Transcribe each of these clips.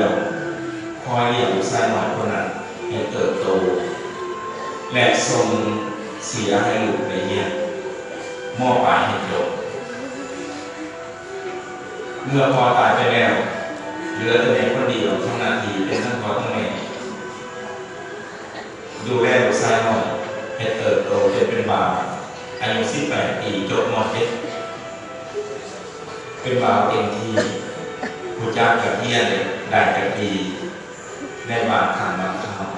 ยวคอยเลี้ยงลูกชายน้อยคนนั้นให้เติบโต และทรงเสียให้ลูกในเรียมอบปลายให้จบเมื่อพอตายไปแล้วเหลือแต่แม่คนเดียวทั้งนาทีเป็นทั้งพ่อทั้งแม่ดูแลลูกชายหน้อยให้เติบโตจนเป็นบ่าวอายุ18ปีจบม .7 เป็นบ่าวเต็มที่ผู้จ้างกับเฮียเน ได้กับดีในบางครั้งบางคราว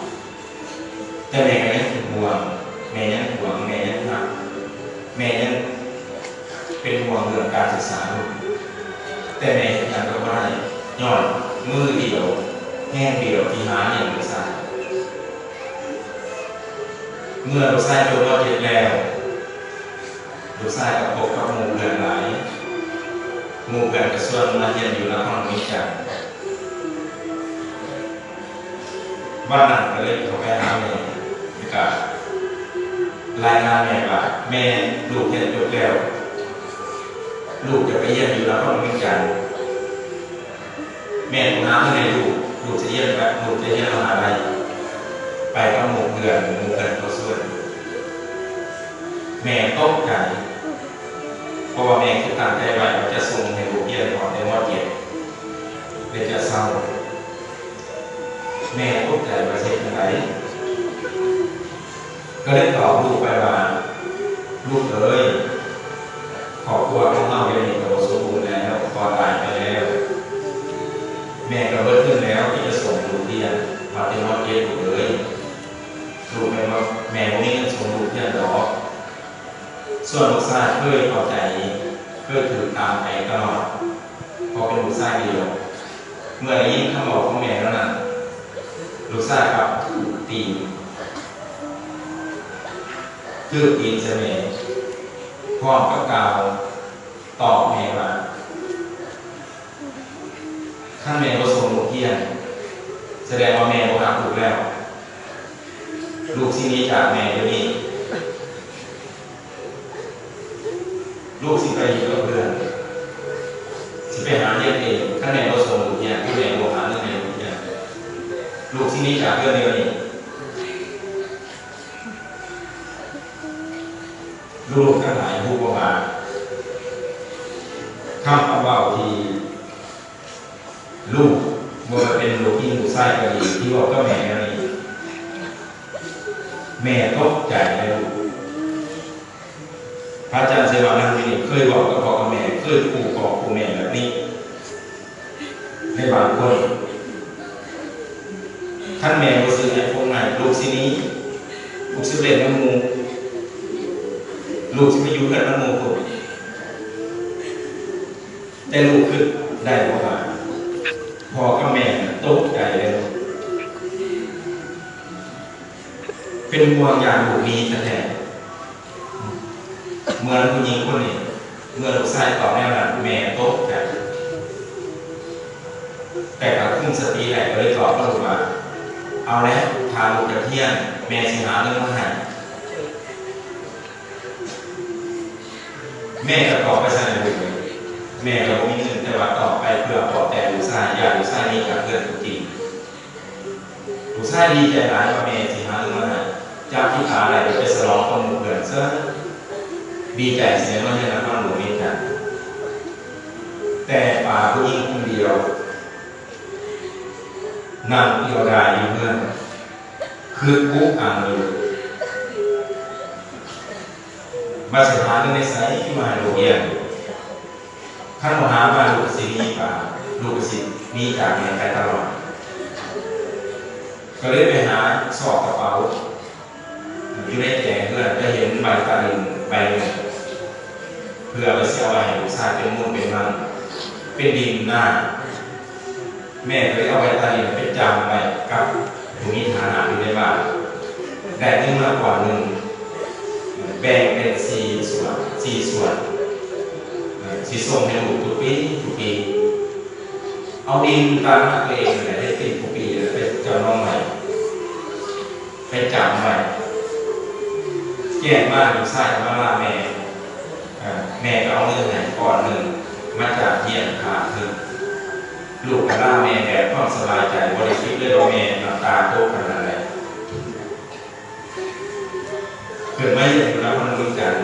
แต่แม่ก็ยังห่วงแม่ยังห่วงแม่ยังหนักแม่ยังเป็นห่วงเรื่องการศึกษาลูกแต่แม่เห็นอย่างก็ไม่ได้ย้อนมือเดียวแห้งเดียวที่หาอย่างลูกชายเมื่อลูกชายโตมาเจ็ดแล้วลูกชายกับพบกับหมู่เพื่อนหลายหมู่กันกระทรวงมาเรียนอยู่แล้วห้องนี้จัง บ้านนั้นก็เลยเขาไปหาแม่นะครับรายงานแม่ว่าแม่ลูกเรียนจบแล้วลูกจะไปเยี่ยมอยู่แล้วห้องนี้จังแม่ของน้ำให้ลูกลูกจะเยี่ยมแบบลูกจะเยี่ยมมหาลัยไปกับหมู่เพื่อนหมู่กันกระทรวงแม่ตกใจเพราะว่าแม่คือตั้งใจไว้ว่าจะส่งให้ลูกเรียนก่อนในมอเจ็ดเดี๋ยจะเศร้า แม่ตกใจว่าเช็ดยังไงก็เลยตอบลูกไปว่าลูกเอ้ยขอบครัวของเราเรียนโตสมบูรณ์แล้วพอตายไปแล้ว แม่ก็เบิดขึ้นแล้วที่จะส่งลูกเรียนมาเป็นมอเจ็ดลูกเอ้ยลูกแม่ว่าแม่บ่มีเงินส่งลูกเรียนดอกส่วนลูกชายเคยเข้าใจเคยถือตามไปตลอดเพอเป็นลูกชายเดียว เมื่อได้ยินคำบอกของแม่แล้วนั้น ลูกชายกับถูกตีคือตีนเสน่ห์พร้อมกับกาวตอบแม่ว่าข้าแม่ก็ส่งลูกเที่ยนแสดงว่าแม่บ่รักลูกแล้ว ลูกที่นี้จากแม่เดี๋ยวนี้ลูกสิไปอยู่กับเพื่อนสิไปหาเรียนเองข้างในเรา ลูกที่นี่จากเรื่องเดียวนี่ลูกทั้งหลายผู้ประมาทข้ามเอาเบาทีลูกเมื่อเป็นลูกที่ลูไส้ก็ดีที่บอกก็แม่นี่แม่ตกใจเลยลูกพระอาจารย์เสวานันท์นี่เคยบอกกับพ่อกับแม่เคยขู่บอกขู่แม่แบบนี้ในบางคน ท่านแม่ก็ซื้อไอโฟนใหม่ลูกสินี้ลูกสิเล่นน้ำมูลูกสิไปอยู่กันน้ำมูคนแต่ลูกคือได้บอกว่าพ่อกับแม่ตกใจเลยเป็นห่วงอย่างลูกนี้แท้เมื่อผู้หญิงคนนี้เมื่อลูกชายตอบแนวนั้นแม่ตกใจแต่ก็ขึ้นสติแหละก็เลยตอบลูกว่า เอาแล้วทาลูกจะเที่ยงแม่สิหาเรื่องมาให้แม่ก็ตอบไปสั่นเลยแม่เราไม่มีเงินแต่ว่าตอบไปเพื่อปลอบแต่ลูกชาอยากลูกชานี้กับเพื่อนจริงลูกชาดีใจหลายว่าแม่สิหาเรื่องมาให้จากที่ขาอะไรไปสลองคนหมู่เพื่อนซะดีใจเสียว่าเนี่ยนะว่าหนูมีกันแต่ป่าผู้หญิงคนเดียว นั่งเดียดายอยู่เพื่อนคือกุ๊กอ่างอยู่มาสถานในไซที่มาโรงเรียนขั้นมหามาลูกศิมีป่าลูกศิมีจากแม่ไปตลอด ก็เลยไปหาสอบกระเป๋าอยู่ในแจกเพื่อนก็เห็นใบตาลินใบหนึ่งเพื่อไปเสียไว้ให้ลูกชายเป็นมุ่นเป็นมันเป็นดินหน้า แม่เลยเอาใบตาลินไปจำไว้กับผู้มีฐานะอยู่ในบ้านได้เงินมากกว่าหนึ่งแบ่งเป็นสี่ส่วนสี่ส่วนสีส่งให้ลูกทุกปีทุกปี เอาดินตามตัวเองเนี่ยได้ติดทุกปีเลยไปจำลองใหม่ไปจำใหม่แจ้งว่าลูกชายมาว่าแม่แม่ก็เอาเงินไหนก่อนหนึ่งมาจากเยี่ยมขาดหนึ่ง ลูกกับล่าแม่แบบความสบายใจบริสุทธิ์เลยว่าแม่น้ำตาโตขนาดไหนเกิดไม่ได้รับมันรู้กัน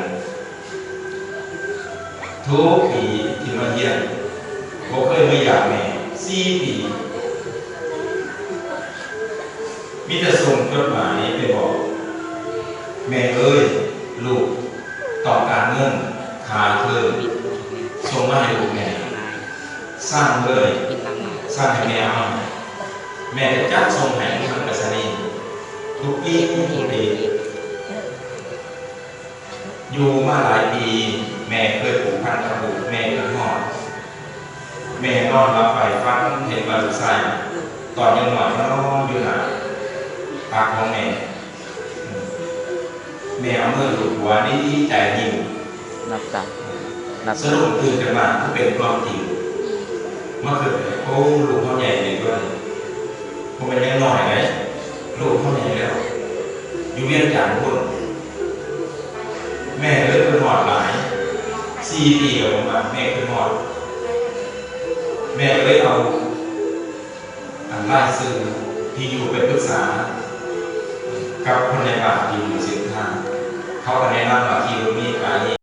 ทุกปีที่มาเยี่ยมผมเคยไม่อยากแม่สี่ปีมีแต่ส่งจดหมายไปบอก แม่เอ้ย ลูกต้องการเงินหาเพิ่มส่งมาให้ลูกแม่ สร้างเลย สร้างให้แม่เอาแม่จะจัดส่งให้ทางไปรษณีย์ทุกปีทุกปีอยู่มาหลายปี แม่เคยผูกพันกับบุตรแม่เคยหอดแม่นอนรับไฟฟังเห็นบาลูกไส้ตอนยังหน่อยนอนอยู่หนาปากของแม่แม่เอามือลูกหัวนี่ใจยิ่งนับตานับสรุปคือกันมาถ้าเป็นความจริง มื่อคืนโอ้ลูกเขาใหญ่เลยด้วยผมเป็นยังหน้อยไหมลูกเขาใหญ่แล้ว อยู่เวียงจันทร์พุ่นแม่เลยเป็นหอดหลายสี่ปีกับผมาแม่เป็นหอด แม่เลยเอาอันไล่ซื้อที่อยู่ไปปรึกษา กับคนในบ้านที่อยู่เสียงทาง เขาก็แนะนำว่าที่รถมีการ